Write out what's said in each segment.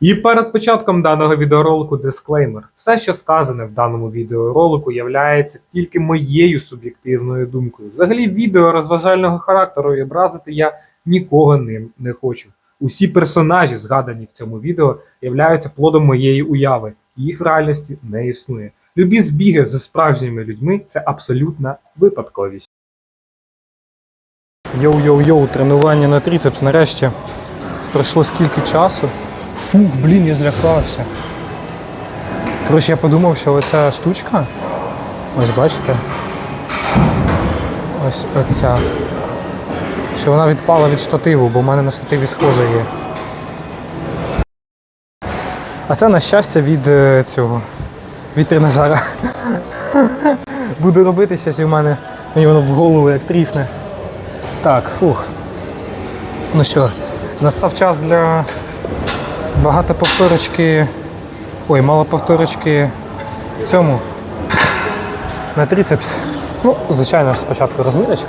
І перед початком даного відеоролику дисклеймер. Все, що сказане в даному відеоролику, являється тільки моєю суб'єктивною думкою. Взагалі, відео розважального характеру і образити я нікого ним не хочу. Усі персонажі, згадані в цьому відео, являються плодом моєї уяви. Їх в реальності не існує. Любі збіги зі справжніми людьми це абсолютна випадковість. Йоу-йоу-йоу, тренування на трицепс нарешті. Пройшло скільки часу. Фух, блін, я злякався. Коротше, я подумав, що оця штучка. Ось бачите? Ось оця. Що вона відпала від штативу, бо в мене на штативі схоже є. А це, на щастя, від е, цього. Від тренажера. Буду робити щось і в мене. Мені воно в голову як трісне. Так, фух. Ну що, настав час для багато повторочки. Ой, мало повторочки в цьому. На трицепс. Ну, звичайно, спочатку розміночка.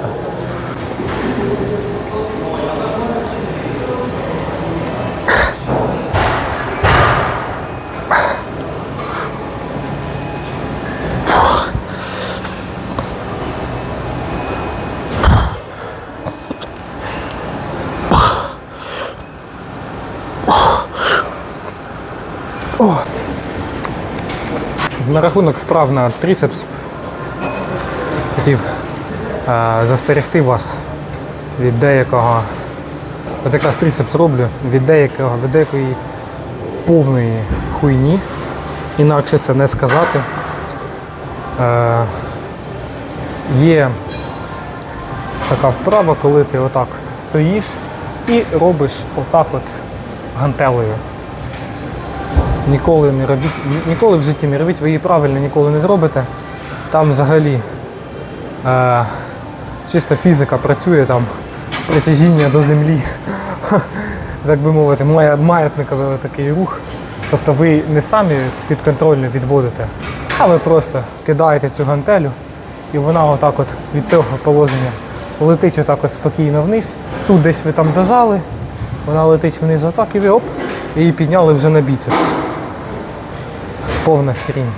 На рахунок вправ на трицепс хотів е, застерегти вас від деякого, от якраз трицепс роблю, від деякого, від деякої повної хуйні, інакше це не сказати. Е, є така вправа, коли ти отак стоїш і робиш отак от гантелею. Ніколи не робіть, ніколи в житті не робіть, ви її правильно ніколи не зробите. Там взагалі е, чисто фізика працює, там притяжіння до землі, так би мовити, маятниковий такий рух. Тобто ви не самі підконтрольно відводите, а ви просто кидаєте цю гантелю, і вона отак от від цього положення летить отак от спокійно вниз. Тут десь ви там дожали, вона летить вниз отак і ви оп, її підняли вже на біцепс повна хрінь.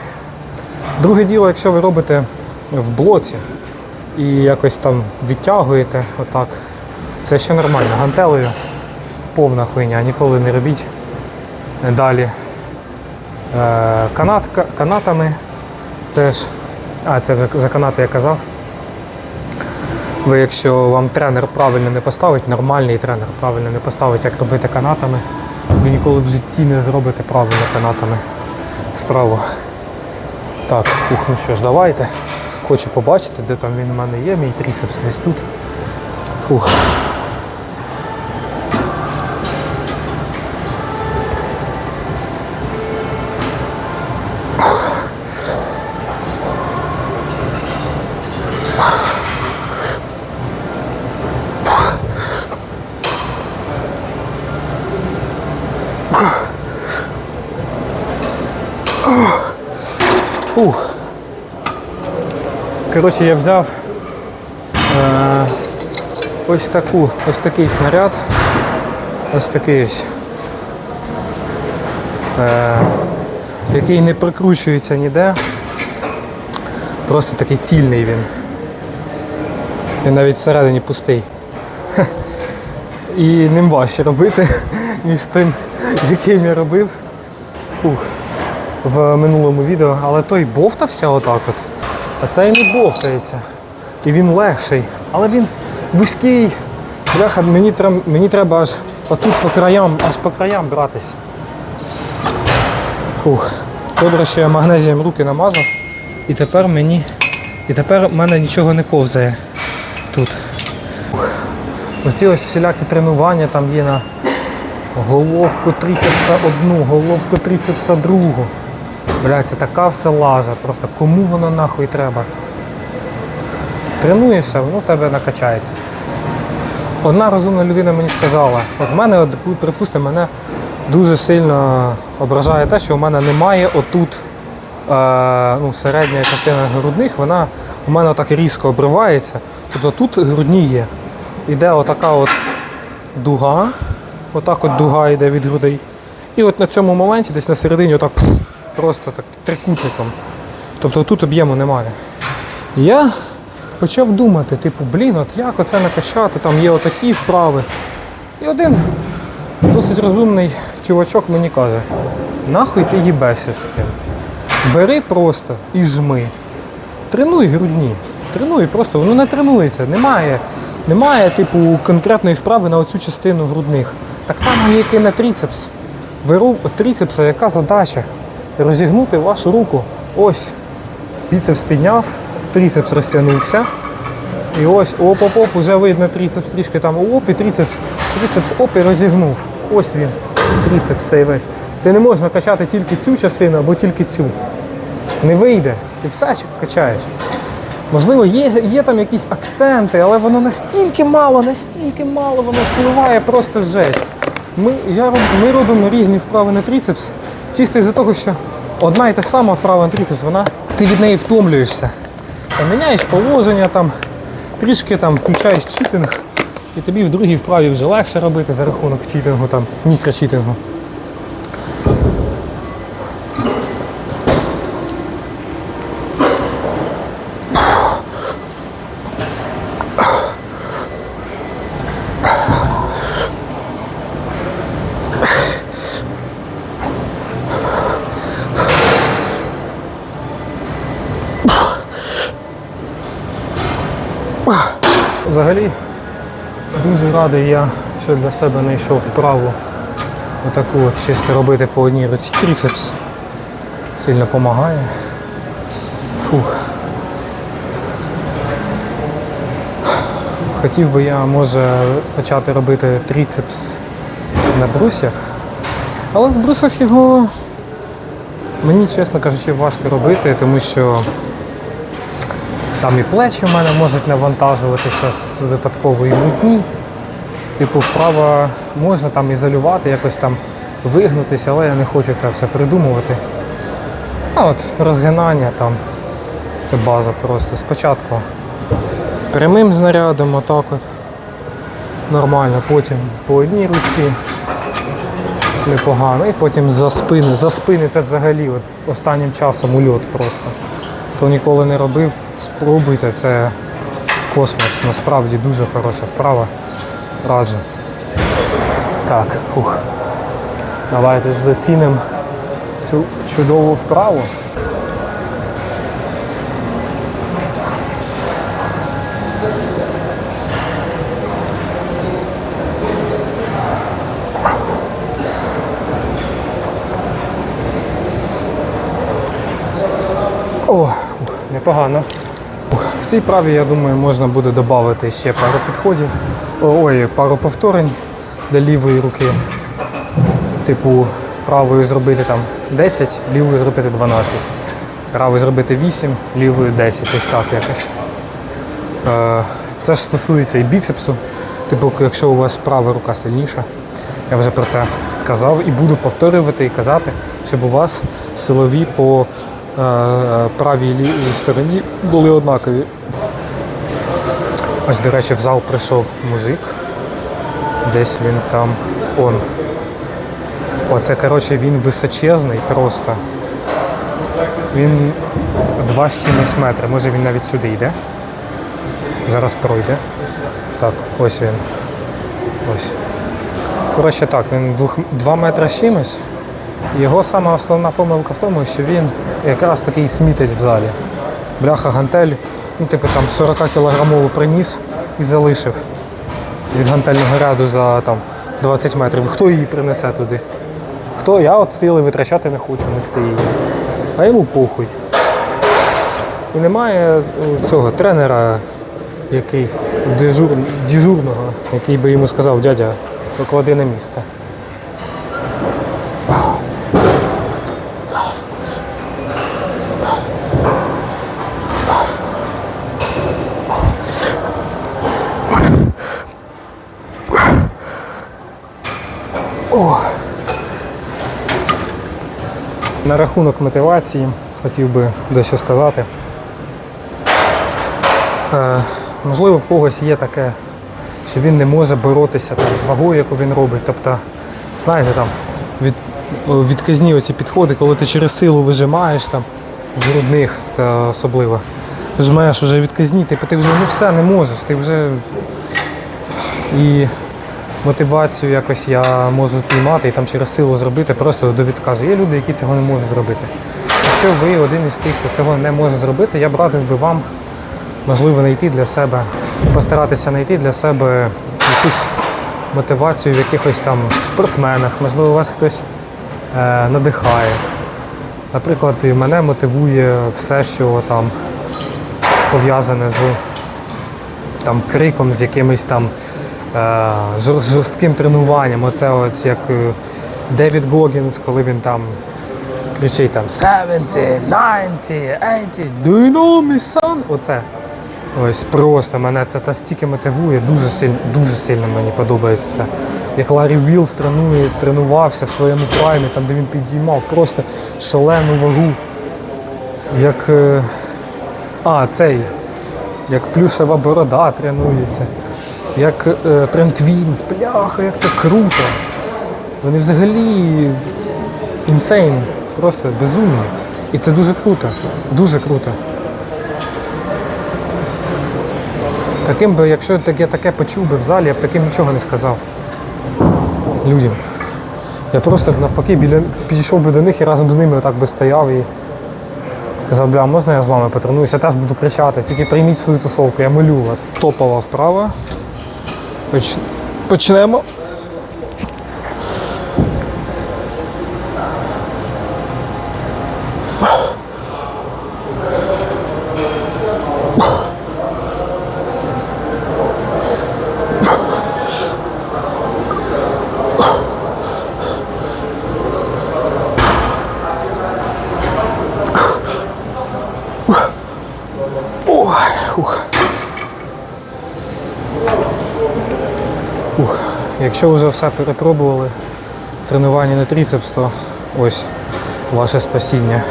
Друге діло, якщо ви робите в блоці і якось там відтягуєте отак, це ще нормально. Гантелею повна хуйня, ніколи не робіть. Далі е, канат, канатами теж. А, це за канати я казав. Ви, якщо вам тренер правильно не поставить, нормальний тренер правильно не поставить, як робити канатами, ви ніколи в житті не зробите правильно канатами вправо. Так, ух, ну що ж, давайте. Хочу побачити, де там він у мене є, мій трицепс десь тут. Ух. Коротше, я взяв е, ось таку, ось такий снаряд. Ось такий ось. Е, який не прикручується ніде. Просто такий цільний він. Він навіть всередині пустий. І ним важче робити, ніж тим, яким я робив. Ух в минулому відео, але той бовтався отак от. А цей не бовтається. І він легший. Але він вузький. Бляха, мені, мені треба аж отут по краям, аж по краям братися. Фух. Добре, що я магнезієм руки намазав. І тепер мені. І тепер в мене нічого не ковзає тут. Фух. Оці ось всілякі тренування там є на головку трицепса одну, головку трицепса другу. Бля, це така все лажа. Просто кому воно нахуй треба? Тренуєшся, воно в тебе накачається. Одна розумна людина мені сказала, от в мене, припустимо, мене дуже сильно ображає те, що у мене немає отут е, ну, середня частина грудних, вона у мене так різко обривається. Тобто тут грудні є. Іде отака от дуга, отак от дуга йде від грудей. І от на цьому моменті, десь на середині, отак просто так трикутником. Тобто тут об'єму немає. Я почав думати, типу, блін, от як оце накачати, там є отакі вправи. І один досить розумний чувачок мені каже, нахуй ти їбешся з цим. Бери просто і жми. Тренуй грудні. Тренуй просто, воно не тренується. Немає, немає типу конкретної вправи на оцю частину грудних. Так само, як і на тріцепс. Ви ру- тріцепса, яка задача? Розігнути вашу руку. Ось. Біцепс підняв, тріцепс розтягнувся. І ось оп-оп-оп, вже видно тріцепс трішки там оп, і тріцепс, тріцепс оп і розігнув. Ось він, тріцепс цей весь. Ти не можна качати тільки цю частину або тільки цю. Не вийде. Ти все качаєш. Можливо, є, є там якісь акценти, але воно настільки мало, настільки мало воно впливає, просто жесть. Ми, я, ми робимо різні вправи на тріцепс, чисто із-за того, що одна і та сама вправа антрісис, вона, ти від неї втомлюєшся. Міняєш положення, там, трішки там, включаєш читинг, і тобі в другій вправі вже легше робити за рахунок читингу, там, мікрочитингу. Взагалі, дуже радий я, що для себе знайшов вправу отаку от чисто робити по одній руці тріцепс. Сильно допомагає. Фух. Хотів би я, може, почати робити тріцепс на брусях, але в брусах його мені, чесно кажучи, важко робити, тому що там і плечі в мене можуть навантажуватися з випадкової мутні. Типу, вправа можна там ізолювати, якось там вигнутися, але я не хочу це все придумувати. А от розгинання там, це база просто. Спочатку прямим знарядом, отак от. Нормально, потім по одній руці непогано. І потім за спини. За спини це взагалі от останнім часом ульот просто. Хто ніколи не робив, спробуйте, це космос. Насправді дуже хороша вправа. Раджу. Так, ух. Давайте ж зацінимо цю чудову вправу. О, непогано. Цій праві, я думаю, можна буде додати ще пару підходів. Ой, пару повторень для лівої руки. Типу, правою зробити там 10, лівою зробити 12. Правою зробити 8, лівою 10, ось так якось. Е, Це ж стосується і біцепсу. Типу, якщо у вас права рука сильніша, я вже про це казав і буду повторювати і казати, щоб у вас силові по е, правій і стороні були однакові. Ось, до речі, в зал прийшов мужик. Десь він там он. Оце, коротше, він височезний просто. Він два з чимось метри. Може він навіть сюди йде. Зараз пройде. Так, ось він. Ось. Коротше так, він двох, 2 метри з чимось. Його сама основна помилка в тому, що він якраз такий смітить в залі. Бляха гантель, ну, типу там 40 кілограмову приніс і залишив від гантельного ряду за там, 20 метрів. Хто її принесе туди? Хто? Я от сили витрачати не хочу нести її. А йому похуй. І немає е, цього тренера, який дежур, дежурного, який би йому сказав, дядя, поклади на місце. На рахунок мотивації хотів би дещо сказати. Е, можливо, в когось є таке, що він не може боротися там, з вагою, яку він робить. Тобто, знаєте, там, від, Відказні оці підходи, коли ти через силу вижимаєш там в грудних, це особливо. Жмеш уже відказні, типу ти вже ну все не можеш, ти вже і мотивацію якось я можу піймати і там через силу зробити просто до відказу. Є люди, які цього не можуть зробити. Якщо ви один із тих, хто цього не може зробити, я б радив би вам, можливо, знайти для себе, постаратися знайти для себе якусь мотивацію в якихось там спортсменах, можливо, вас хтось е, надихає. Наприклад, мене мотивує все, що там пов'язане з там, криком, з якимось там жорстким тренуванням. Оце от як е, Девід Гогінс, коли він там кричить там 70, 90, 80, do you know me, son? Оце. Ось просто мене це настільки мотивує, дуже сильно, дуже сильно мені подобається це. Як Ларі Вілс тренує, тренувався в своєму праймі, там, де він підіймав просто шалену вагу. Як. е, А, цей. Як плюшева борода тренується. Як е, Трент Вінс, бляха, як це круто. Вони взагалі інсейн, просто безумні. І це дуже круто. Дуже круто. Таким би, якщо таке, таке почув би в залі, я б таким нічого не сказав людям. Я просто навпаки біля, підійшов би до них і разом з ними отак би стояв і казав, бля, можна я з вами потренуюся, я теж буду кричати, тільки прийміть свою тусовку, я молю вас. Топова вправа. Поч... Почнемо. Ой, ух. Ух. Якщо вже все перепробували в тренуванні на трицепс, то ось ваше спасіння.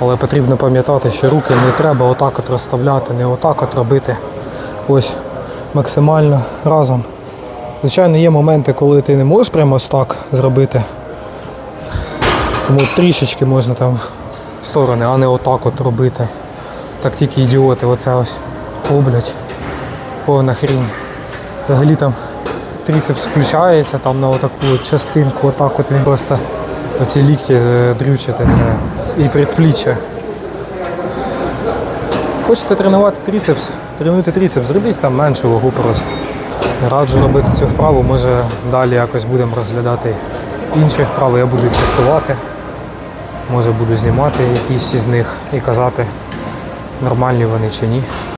Але потрібно пам'ятати, що руки не треба отак от розставляти, не отак от робити. Ось максимально разом. Звичайно, є моменти, коли ти не можеш прямо ось так зробити. Тому трішечки можна там в сторони, а не отак от робити. Так тільки ідіоти, оце ось роблять. Повна хрінь. Взагалі там трицепс включається там на отаку частинку, отак от він просто оці лікті е, дрючити це і предпліччя. Хочете тренувати трицепс, тренуйте трицепс, зробіть там меншу вагу просто. Раджу робити цю вправу, може далі якось будемо розглядати інші вправи, я буду їх тестувати. Може буду знімати якісь із них і казати, нормальні вони чи ні.